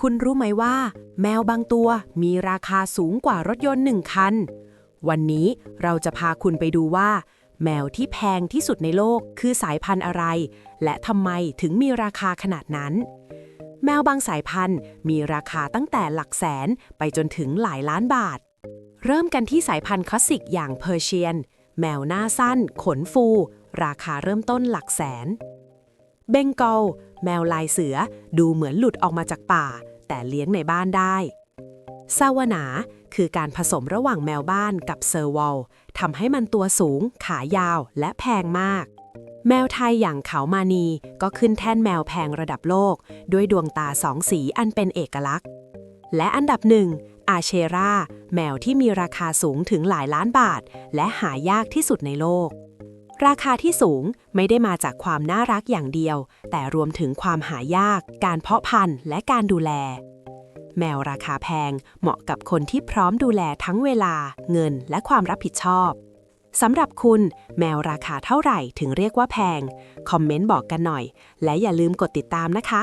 คุณรู้ไหมว่า แมวบางตัวมีราคาสูงกว่ารถยนต์หนึ่งคัน วันนี้เราจะพาคุณไปดูว่า แมวที่แพงที่สุดในโลกคือสายพันธุ์อะไร และทำไมถึงมีราคาขนาดนั้น แมวบางสายพันธุ์มีราคาตั้งแต่หลักแสนไปจนถึงหลายล้านบาท เริ่มกันที่สายพันธุ์คลาสสิกอย่างเพอร์เชียน แมวหน้าสั้น ขนฟู ราคาเริ่มต้นหลักแสน เบงกอลแมวลายเสือดูเหมือนหลุดออกมาจากป่า แต่เลี้ยงในบ้านได้ซาวนาคือการผสมระหว่างแมวบ้านกับเซอร์วอลทำให้มันตัวสูง ขายาวและแพงมาก แมวไทยอย่างเขามานีก็ขึ้นแท่นแมวแพงระดับโลก ด้วยดวงตาสองสีอันเป็นเอกลักษณ์ และอันดับหนึ่งอาเชราแมวที่มีราคาสูงถึงหลายล้านบาท และหายากที่สุดในโลก ราคาที่สูงไม่ได้มาจากความน่ารักอย่างเดียว แต่รวมถึงความหายาก การเพาะพันธุ์และการดูแล แมวราคาแพงเหมาะกับคนที่พร้อมดูแลทั้งเวลา เงินและความรับผิดชอบสำหรับคุณ แมวราคาเท่าไหร่ถึงเรียกว่าแพง คอมเมนต์บอกกันหน่อย และอย่าลืมกดติดตามนะคะ